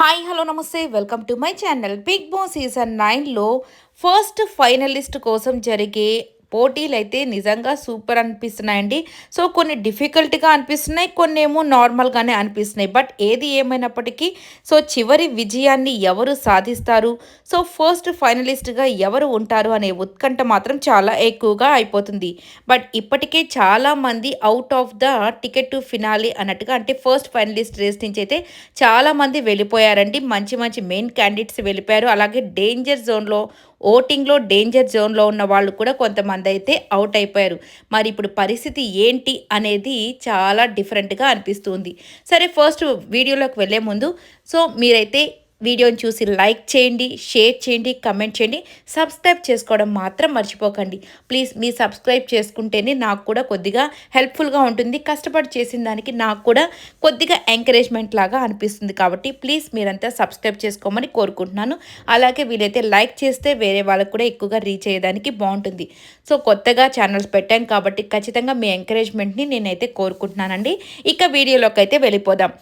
Hi hello namaste. Welcome to my channel. Bigg Boss season నైన్లో first finalist కోసం జరిగే పోటీలు అయితే నిజంగా సూపర్ అనిపిస్తున్నాయండి. సో కొన్ని డిఫికల్ట్గా అనిపిస్తున్నాయి కొన్ని ఏమో నార్మల్గానే అనిపిస్తున్నాయి. బట్ ఏది ఏమైనప్పటికీ సో చివరి విజయాన్ని ఎవరు సాధిస్తారు? సో ఫస్ట్ ఫైనలిస్ట్గా ఎవరు ఉంటారు అనే ఉత్కంఠ మాత్రం చాలా ఎక్కువగా అయిపోతుంది. బట్ ఇప్పటికే చాలామంది out of the ticket to finale అన్నట్టుగా అంటే ఫస్ట్ ఫైనలిస్ట్ రేస్ నుంచి అయితే చాలామంది వెళ్ళిపోయారండి. మంచి మంచి మెయిన్ క్యాండిడేట్స్ వెళ్ళిపోయారు. అలాగే డేంజర్ జోన్లో ఓటింగ్లో డేంజర్ జోన్లో ఉన్న వాళ్ళు కూడా కొంతమంది అయితే అవుట్ అయిపోయారు. మరి ఇప్పుడు పరిస్థితి ఏంటి అనేది చాలా డిఫరెంట్గా అనిపిస్తుంది. సరే ఫస్ట్ వీడియోలోకి వెళ్ళే ముందు సో మీరైతే వీడియోని చూసి లైక్ చేయండి షేర్ చేయండి కమెంట్ చేయండి సబ్స్క్రైబ్ చేసుకోవడం మాత్రం మర్చిపోకండి. ప్లీజ్ మీ సబ్స్క్రైబ్ చేసుకుంటేనే నాకు కూడా కొద్దిగా హెల్ప్ఫుల్గా ఉంటుంది. కష్టపడి చేసిన దానికి నాకు కూడా కొద్దిగా ఎంకరేజ్మెంట్ లాగా అనిపిస్తుంది కాబట్టి ప్లీజ్ మీరంతా సబ్స్క్రైబ్ చేసుకోమని కోరుకుంటున్నాను. అలాగే వీలైతే లైక్ చేస్తే వేరే వాళ్ళకు కూడా ఎక్కువగా రీచ్ అయ్యేదానికి బాగుంటుంది. సో కొత్తగా ఛానల్స్ పెట్టాం కాబట్టి ఖచ్చితంగా మీ ఎంకరేజ్మెంట్ని నేనైతే కోరుకుంటున్నానండి. ఇక వీడియోలోకి అయితే వెళ్ళిపోదాం.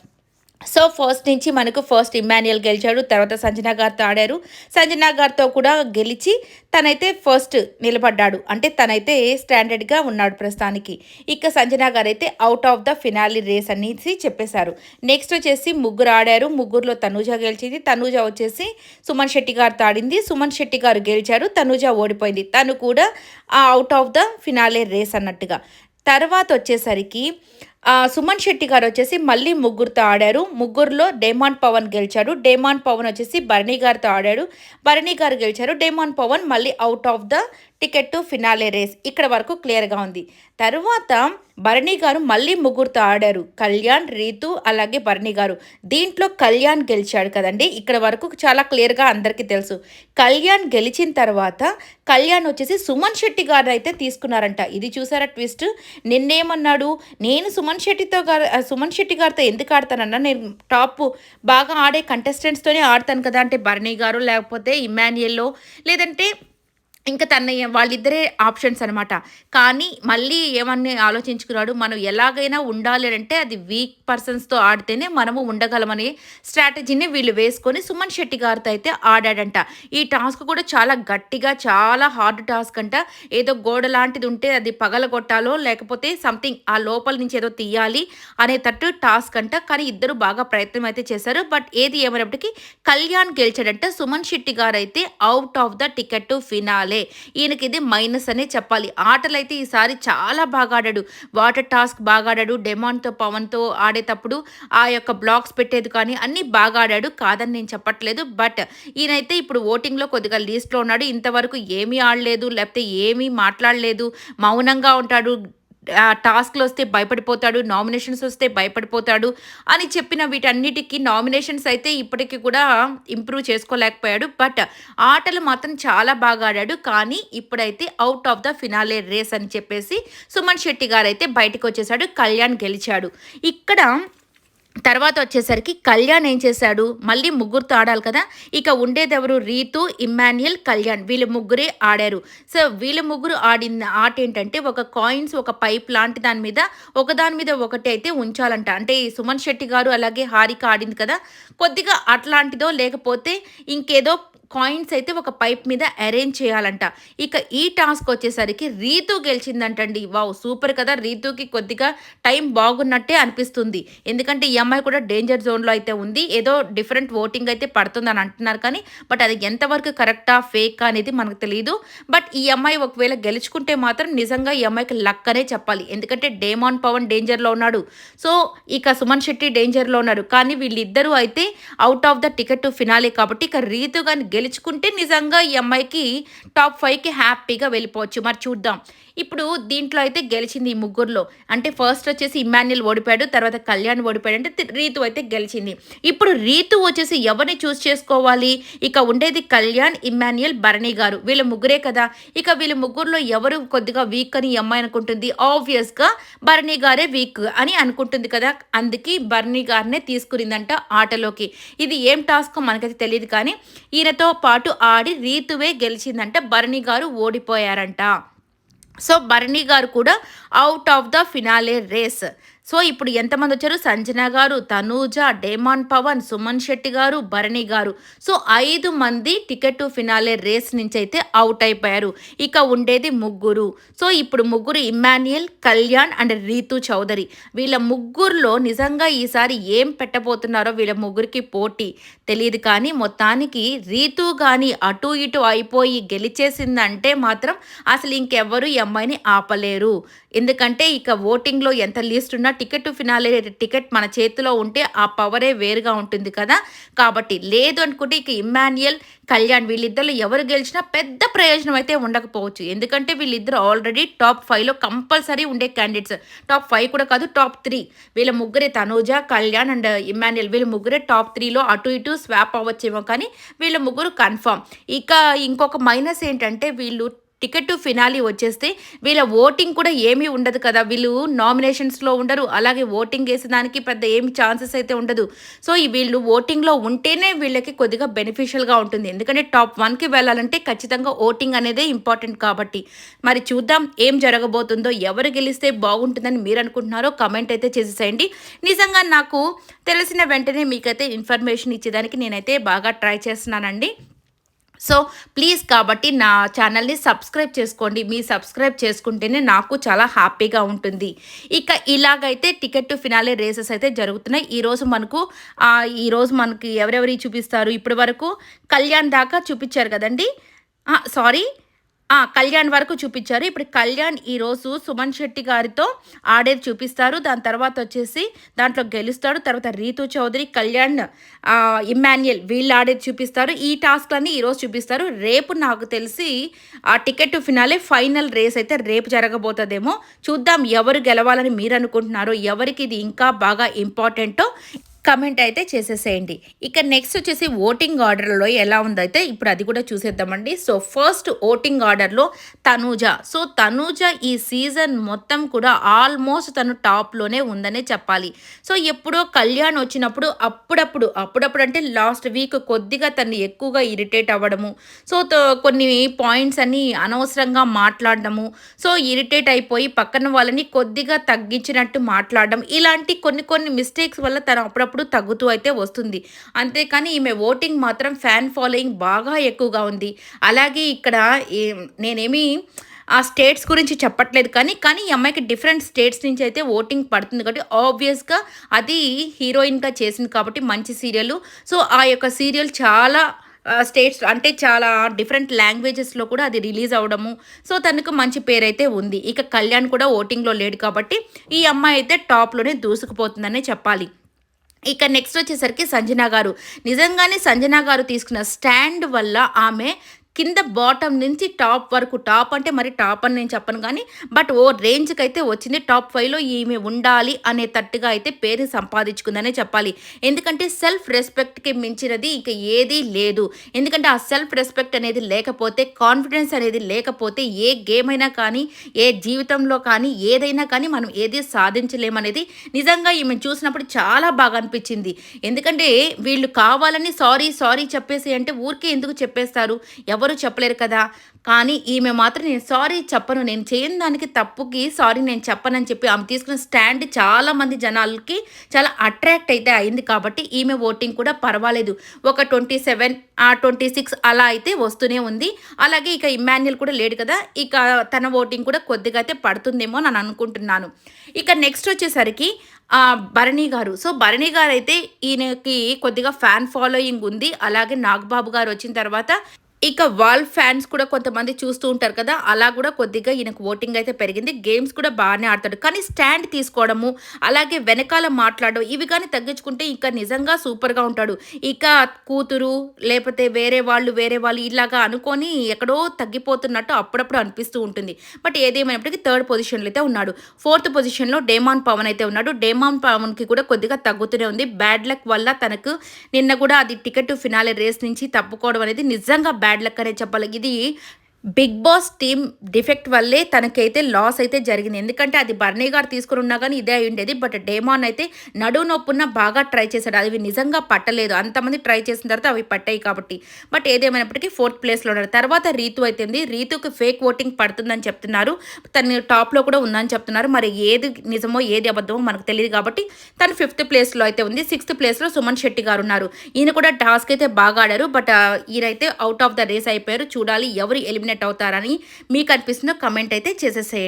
సో ఫస్ట్ నుంచి మనకు ఫస్ట్ ఇమాన్యుయల్ గెలిచాడు తర్వాత సంజనా గారితో ఆడారు. సంజనా గారితో కూడా గెలిచి తనైతే ఫస్ట్ నిలబడ్డాడు. అంటే తనైతే స్టాండర్డ్గా ఉన్నాడు ప్రస్తుతానికి. ఇక సంజనా గారు అయితే out of the finale race అనేసి చెప్పేశారు. నెక్స్ట్ వచ్చేసి ముగ్గురు ఆడారు. ముగ్గురులో తనూజ గెలిచింది. తనూజ వచ్చేసి సుమన్ శెట్టి గారితో ఆడింది. సుమన్ శెట్టి గారు గెలిచారు. తనూజ ఓడిపోయింది. తను కూడా out of the finale race అన్నట్టుగా. తర్వాత వచ్చేసరికి సుమన్ శెట్టి గారు వచ్చేసి మళ్ళీ ముగ్గురుతో ఆడారు. ముగ్గురులో డేమాన్ పవన్ గెలిచాడు. డేమాన్ పవన్ వచ్చేసి భరణి గారితో ఆడాడు. భరణి గారు గెలిచారు. డేమాన్ పవన్ మళ్ళీ out of the ticket to finale race ఇక్కడ వరకు క్లియర్గా ఉంది. తర్వాత భరణి గారు మళ్ళీ ముగ్గురుతో ఆడారు. కళ్యాణ్ రీతు అలాగే భరణి గారు. దీంట్లో కళ్యాణ్ గెలిచాడు కదండి. ఇక్కడ వరకు చాలా క్లియర్గా అందరికీ తెలుసు. కళ్యాణ్ గెలిచిన తర్వాత కళ్యాణ్ వచ్చేసి సుమన్ శెట్టి గారు అయితే తీసుకున్నారంట. ఇది చూసారా ట్విస్ట్? నిన్నేమన్నాడు? నేను సుమన్ సుమన్ శెట్టితో గారు సుమన్ శెట్టి గారితో ఎందుకు ఆడతానన్నా? నేను టాప్ బాగా ఆడే కంటెస్టెంట్స్తోనే ఆడతాను కదా అంటే భరణి గారు లేకపోతే ఇమాన్యుయల్లో లేదంటే ఇంకా తన వాళ్ళిద్దరే ఆప్షన్స్ అనమాట కానీ మళ్ళీ ఏమని ఆలోచించుకున్నాడు? మనం ఎలాగైనా ఉండాలి అంటే అది వీక్ పర్సన్స్తో ఆడితేనే మనము ఉండగలమనే స్ట్రాటజీని వీళ్ళు వేసుకొని సుమన్ శెట్టి గారితో అయితే ఆడాడంట. ఈ టాస్క్ కూడా చాలా గట్టిగా చాలా హార్డ్ టాస్క్ అంట. ఏదో గోడ లాంటిది ఉంటే అది పగలగొట్టాలో లేకపోతే సంథింగ్ ఆ లోపల నుంచి ఏదో తీయాలి అనేటట్టు టాస్క్ అంట. కానీ ఇద్దరు బాగా ప్రయత్నం అయితే చేశారు. బట్ ఏది ఏమైనప్పటికీ కళ్యాణ్ గెలిచాడంట. సుమన్ శెట్టి గారు అయితే out of the ticket finale finale ఈయనకి ఇది మైనస్ అనే చెప్పాలి. ఆటలు అయితే ఈసారి చాలా బాగా ఆడాడు. వాటర్ టాస్క్ బాగా ఆడాడు. డెమాన్తో పవన్తో ఆడేటప్పుడు ఆ యొక్క బ్లాక్స్ పెట్టేది కానీ అన్నీ బాగా ఆడాడు. కాదని నేను చెప్పట్లేదు. బట్ ఈయనైతే ఇప్పుడు ఓటింగ్లో కొద్దిగా లీస్ట్లో ఉన్నాడు. ఇంతవరకు ఏమీ ఆడలేదు. లేకపోతే ఏమీ మాట్లాడలేదు. మౌనంగా ఉంటాడు. టాస్క్లు వస్తే భయపడిపోతాడు నామినేషన్స్ వస్తే భయపడిపోతాడు అని చెప్పిన వీటన్నిటికీ నామినేషన్స్ అయితే ఇప్పటికీ కూడా ఇంప్రూవ్ చేసుకోలేకపోయాడు. బట్ ఆటలు మాత్రం చాలా బాగా ఆడాడు. కానీ ఇప్పుడైతే out of the finale race అని చెప్పేసి సుమన్ శెట్టి గారు అయితే బయటకు వచ్చేసాడు కళ్యాణ్ గెలిచాడు. ఇక్కడ తర్వాత వచ్చేసరికి కళ్యాణ్ ఏం చేశాడు? మళ్ళీ ముగ్గురుతో ఆడాలి కదా? ఇక ఉండేదెవరు? రీతు ఇమ్మాన్యుయల్ కళ్యాణ్. వీళ్ళు ముగ్గురే ఆడారు. సో వీళ్ళ ముగ్గురు ఆడిన ఆట ఏంటంటే ఒక కాయిన్స్ ఒక పైప్ లాంటి దాని మీద ఒకదాని మీద ఒకటి అయితే ఉంచాలంట. అంటే సుమన్ శెట్టి గారు అలాగే హారిక ఆడింది కదా? కొద్దిగా అట్లాంటిదో లేకపోతే ఇంకేదో కాయిన్స్ అయితే ఒక పైప్ మీద అరేంజ్ చేయాలంట. ఇక ఈ టాస్క్ వచ్చేసరికి రీతు గెలిచిందంటండి. వావ్ సూపర్ కదా. రీతుకి కొద్దిగా టైం బాగున్నట్టే అనిపిస్తుంది. ఎందుకంటే ఈ అమ్మాయి కూడా డేంజర్ జోన్లో అయితే ఉంది. ఏదో డిఫరెంట్ ఓటింగ్ అయితే పడుతుంది అని అంటున్నారు కానీ బట్ అది ఎంతవరకు కరెక్టా ఫేక్ అనేది మనకు తెలియదు బట్ ఈ అమ్మాయి ఒకవేళ గెలుచుకుంటే మాత్రం నిజంగా ఈ అమ్మాయికి లక్ అనే చెప్పాలి. ఎందుకంటే డేమాన్ పవన్ డేంజర్లో ఉన్నాడు. సో ఇక సుమన్ శెట్టి డేంజర్లో ఉన్నారు. కానీ వీళ్ళిద్దరూ అయితే out of the ticket to finale కాబట్టి ఇక రీతు కానీ గెలుచుకుంటే నిజంగా ఈ అమ్మాయికి టాప్ ఫైవ్కి హ్యాపీగా వెళ్ళిపోవచ్చు. మరి చూద్దాం. ఇప్పుడు దీంట్లో అయితే గెలిచింది ఈ ముగ్గురులో. అంటే ఫస్ట్ వచ్చేసి ఇమాన్యుల్ ఓడిపోయాడు తర్వాత కళ్యాణ్ ఓడిపోయాడు అంటే రీతు అయితే గెలిచింది. ఇప్పుడు రీతు వచ్చేసి ఎవరిని చూస్ చేసుకోవాలి? ఇక ఉండేది కళ్యాణ్ ఇమాన్యుయల్ భరణి గారు. వీళ్ళ ముగ్గురే కదా. ఇక వీళ్ళ ముగ్గురులో ఎవరు కొద్దిగా వీక్ అని అమ్మాయి అనుకుంటుంది? ఆబ్వియస్గా భరణి గారే వీక్ అని అనుకుంటుంది కదా. అందుకే భరణి గారినే తీసుకునిందంట ఆటలోకి. ఇది ఏం టాస్క్ మనకైతే తెలియదు కానీ ఈయనతో పాటు ఆడి రీతువే గెలిచిందంట భరణి గారు ఓడిపోయారంట. సో భరణి గారు కూడా out of the finale race so ఇప్పుడు ఎంతమంది వచ్చారు? సంజన గారు తనూజ డేమాన్ పవన్ సుమన్ శెట్టి గారు భరణి గారు. సో ఐదు మంది టికెట్ టు ఫినాలే రేస్ నుంచి అయితే అవుట్ అయిపోయారు. ఇక ఉండేది ముగ్గురు. సో ఇప్పుడు ముగ్గురు ఇమ్మాన్యుయల్ కళ్యాణ్ అండ్ రీతు చౌదరి. వీళ్ళ ముగ్గురులో నిజంగా ఈసారి ఏం పెట్టబోతున్నారో వీళ్ళ ముగ్గురికి పోటీ తెలియదు కానీ మొత్తానికి రీతు కానీ అటు ఇటు అయిపోయి గెలిచేసిందంటే మాత్రం అసలు ఇంకెవ్వరు ఈ అమ్మాయిని ఆపలేరు. ఎందుకంటే ఇక ఓటింగ్లో ఎంత లీస్ట్ ఉన్నా టికెట్ ఫినాలే టికెట్ మన చేతిలో ఉంటే ఆ పవరే వేరుగా ఉంటుంది కదా. కాబట్టి లేదు అనుకుంటే ఇక ఇమ్మాన్యుయల్ కళ్యాణ్ వీళ్ళిద్దరు ఎవరు గెలిచినా పెద్ద ప్రయోజనం అయితే ఉండకపోవచ్చు. ఎందుకంటే వీళ్ళిద్దరు ఆల్రెడీ టాప్ ఫైవ్లో కంపల్సరీ ఉండే క్యాండిడేట్స్ టాప్ ఫైవ్ కూడా కాదు టాప్ త్రీ వీళ్ళ ముగ్గురే తనూజ కళ్యాణ్ అండ్ ఇమ్మాన్యుయల్. వీళ్ళ ముగ్గురే టాప్ త్రీలో అటు ఇటు స్వాప్ అవ్వచ్చేమో కానీ వీళ్ళ ముగ్గురు కన్ఫర్మ్ ఇక ఇంకొక మైనస్ ఏంటంటే వీళ్ళు టికెట్ టు ఫినాలి వచ్చేస్తే వీళ్ళ ఓటింగ్ కూడా ఏమీ ఉండదు కదా. వీళ్ళు నామినేషన్స్లో ఉండరు. అలాగే ఓటింగ్ వేసేదానికి పెద్ద ఏమి ఛాన్సెస్ అయితే ఉండదు. సో ఈ వీళ్ళు ఓటింగ్లో ఉంటేనే వీళ్ళకి కొద్దిగా బెనిఫిషియల్గా ఉంటుంది. ఎందుకంటే టాప్ వన్కి వెళ్ళాలంటే ఖచ్చితంగా ఓటింగ్ అనేదే ఇంపార్టెంట్ కాబట్టి. మరి చూద్దాం ఏం జరగబోతుందో ఎవరు గెలిస్తే బాగుంటుందని మీరు అనుకుంటున్నారో కమెంట్ అయితే చేసేసేయండి. నిజంగా నాకు తెలిసిన వెంటనే మీకైతే ఇన్ఫర్మేషన్ ఇచ్చేదానికి నేనైతే బాగా ట్రై చేస్తున్నానండి. సో ప్లీజ్ కాబట్టి నా ఛానల్ని సబ్స్క్రైబ్ చేసుకోండి. మీ సబ్స్క్రైబ్ చేసుకుంటేనే నాకు చాలా హ్యాపీగా ఉంటుంది. ఇక ఇలాగైతే టికెట్ టు ఫినాలే రేసెస్ అయితే జరుగుతున్నాయి. ఈరోజు మనకు ఈరోజు మనకి ఎవరెవరి చూపిస్తారు? ఇప్పటి వరకు కళ్యాణ్ దాకా చూపించారు కదండి? సారీ. కళ్యాణ్ వరకు చూపించారు. ఇప్పుడు కళ్యాణ్ ఈరోజు సుమన్ శెట్టి గారితో ఆడేది చూపిస్తారు. దాని తర్వాత వచ్చేసి దాంట్లో గెలుస్తాడు. తర్వాత రీతు చౌదరి కళ్యాణ్ ఇమ్మాన్యుయల్ వీళ్ళు ఆడేది చూపిస్తారు. ఈ టాస్క్లన్నీ ఈరోజు చూపిస్తారు. రేపు నాకు తెలిసి ఆ టికెట్ ఫినాలే ఫైనల్ రేస్ అయితే రేపు జరగబోతుందేమో. చూద్దాం ఎవరు గెలవాలని మీరు అనుకుంటున్నారో ఎవరికి ఇది ఇంకా బాగా ఇంపార్టెంటో. కమెంట్ అయితే చేసేసేయండి. ఇక నెక్స్ట్ వచ్చేసి ఓటింగ్ ఆర్డర్లో ఎలా ఉందైతే ఇప్పుడు అది కూడా చూసేద్దామండి. సో ఫస్ట్ ఓటింగ్ ఆర్డర్లో తనూజ. సో తనూజ ఈ సీజన్ మొత్తం కూడా ఆల్మోస్ట్ తను టాప్లోనే ఉందనే చెప్పాలి. సో ఎప్పుడో కళ్యాణ్ వచ్చినప్పుడు అప్పుడప్పుడు అప్పుడప్పుడు అంటే లాస్ట్ వీక్ కొద్దిగా తను ఎక్కువగా ఇరిటేట్ అవ్వడము. సో కొన్ని పాయింట్స్ అన్ని అనవసరంగా మాట్లాడడము. సో ఇరిటేట్ అయిపోయి పక్కన వాళ్ళని కొద్దిగా తగ్గించినట్టు మాట్లాడడం. ఇలాంటి కొన్ని కొన్ని మిస్టేక్స్ వల్ల తను అప్పుడప్పుడు అప్పుడప్పుడు తగ్గుతూ అయితే వస్తుంది. అంతేకాని ఈమె ఓటింగ్ మాత్రం ఫ్యాన్ ఫాలోయింగ్ బాగా ఎక్కువగా ఉంది. అలాగే ఇక్కడ నేనేమి ఆ స్టేట్స్ గురించి చెప్పట్లేదు కానీ కానీ ఈ అమ్మాయికి డిఫరెంట్ స్టేట్స్ నుంచి అయితే ఓటింగ్ పడుతుంది కాబట్టి ఆబ్వియస్గా అది హీరోయిన్గా చేసింది కాబట్టి మంచి సీరియల్. సో ఆ యొక్క సీరియల్ చాలా స్టేట్స్ అంటే చాలా డిఫరెంట్ లాంగ్వేజెస్లో కూడా అది రిలీజ్ అవ్వడము. సో తనకు మంచి పేరు అయితే ఉంది. ఇక కళ్యాణ్ కూడా ఓటింగ్లో లేడు కాబట్టి ఈ అమ్మాయి అయితే టాప్లోనే దూసుకుపోతుందనే చెప్పాలి. ఇక నెక్స్ట్ వచ్చేసరికి సంజన గారు. నిజంగానే సంజన గారు తీసుకున్న స్టాండ్ వల్ల ఆమె కింద బాటమ్ నుంచి టాప్ వరకు టాప్ అంటే మరి టాప్ అని నేను చెప్పను కానీ బట్ ఓ రేంజ్కి అయితే వచ్చింది. టాప్ ఫైవ్లో ఈమె ఉండాలి అనే తట్టుగా అయితే పేరు సంపాదించుకుందనే చెప్పాలి. ఎందుకంటే సెల్ఫ్ రెస్పెక్ట్కి మించినది ఇక ఏదీ లేదు. ఎందుకంటే ఆ సెల్ఫ్ రెస్పెక్ట్ అనేది లేకపోతే కాన్ఫిడెన్స్ అనేది లేకపోతే ఏ గేమ్ అయినా కానీ ఏ జీవితంలో కానీ ఏదైనా కానీ మనం ఏది సాధించలేమనేది నిజంగా ఈమె చూసినప్పుడు చాలా బాగా అనిపించింది. ఎందుకంటే వీళ్ళు కావాలని సారీ సారీ చెప్పేసి అంటే ఊరికే ఎందుకు చెప్పేస్తారు? ఎవరు ఎవ్వరూ చెప్పలేరు కదా. కానీ ఈమె మాత్రం నేను సారీ చెప్పను. నేను చేయని దానికి తప్పుకి సారీ నేను చెప్పనని చెప్పి ఆమె తీసుకున్న స్టాండ్ చాలా మంది జనాలకి చాలా అట్రాక్ట్ అయితే అయింది కాబట్టి ఈమె ఓటింగ్ కూడా పర్వాలేదు. ఒక ట్వంటీ సెవెన్ ఆ ట్వంటీ సిక్స్ అలా అయితే వస్తూనే ఉంది. అలాగే ఇక ఇమాన్యుల్ కూడా లేడు కదా. ఇక తన ఓటింగ్ కూడా కొద్దిగా అయితే పడుతుందేమో నేను అనుకుంటున్నాను. ఇక నెక్స్ట్ వచ్చేసరికి భరణి గారు. సో భరణి గారు అయితే ఈయనకి కొద్దిగా ఫ్యాన్ ఫాలోయింగ్ ఉంది. అలాగే నాగబాబు గారు వచ్చిన తర్వాత ఇక వాల్ ఫ్యాన్స్ కూడా కొంతమంది చూస్తూ ఉంటారు కదా అలా కూడా కొద్దిగా ఈయనకు ఓటింగ్ అయితే పెరిగింది. గేమ్స్ కూడా బాగానే ఆడతాడు. కానీ స్టాండ్ తీసుకోవడము అలాగే వెనకాల మాట్లాడడం ఇవి కానీ తగ్గించుకుంటే ఇంకా నిజంగా సూపర్గా ఉంటాడు. ఇక కూతురు లేకపోతే వేరే వాళ్ళు వేరే వాళ్ళు ఇలాగా అనుకొని ఎక్కడో తగ్గిపోతున్నట్టు అప్పుడప్పుడు అనిపిస్తూ ఉంటుంది. బట్ ఏదేమైనప్పటికీ థర్డ్ పొజిషన్లో అయితే ఉన్నాడు. ఫోర్త్ పొజిషన్లో డేమాన్ పవన్ అయితే ఉన్నాడు. డేమాన్ పవన్కి కూడా కొద్దిగా తగ్గుతూనే ఉంది. బ్యాడ్ లక్ వల్ల తనకు నిన్న కూడా అది టికెట్ ఫినాలే రేస్ నుంచి తప్పుకోవడం అనేది నిజంగా బ్యాడ్ లక్ అనే చెప్పాలి. ఇది బిగ్ బాస్ టీమ్ డిఫెక్ట్ వల్లే తనకైతే లాస్ అయితే జరిగింది. ఎందుకంటే అది బర్నీ గారు తీసుకుని ఉన్నా కానీ ఇదే ఉండేది బట్ డేమాన్ అయితే నడువు నొప్పున బాగా ట్రై చేశాడు. అవి నిజంగా పట్టలేదు. అంతమంది ట్రై చేసిన తర్వాత అవి పట్టాయి కాబట్టి. బట్ ఏదేమైనప్పటికీ ఫోర్త్ ప్లేస్లో ఉన్నారు తర్వాత రీతు అయితేంది రీతుకి ఫేక్ ఓటింగ్ పడుతుందని చెప్తున్నారు. తను టాప్లో కూడా ఉందని చెప్తున్నారు. మరి ఏది నిజమో ఏది అబద్ధమో మనకు తెలియదు కాబట్టి తను ఫిఫ్త్ ప్లేస్లో అయితే ఉంది. సిక్స్త్ ప్లేస్లో సుమన్ శెట్టి గారు ఉన్నారు. ఈయన కూడా టాస్క్ అయితే బాగా ఆడారు. బట్ ఈయనైతే అవుట్ ఆఫ్ ద రేస్ అయిపోయారు. చూడాలి ఎవరు ఎలిమినేట్ అవుతారని మీకు అనిపిస్తుందో కమెంట్ అయితే చేసేసేయండి.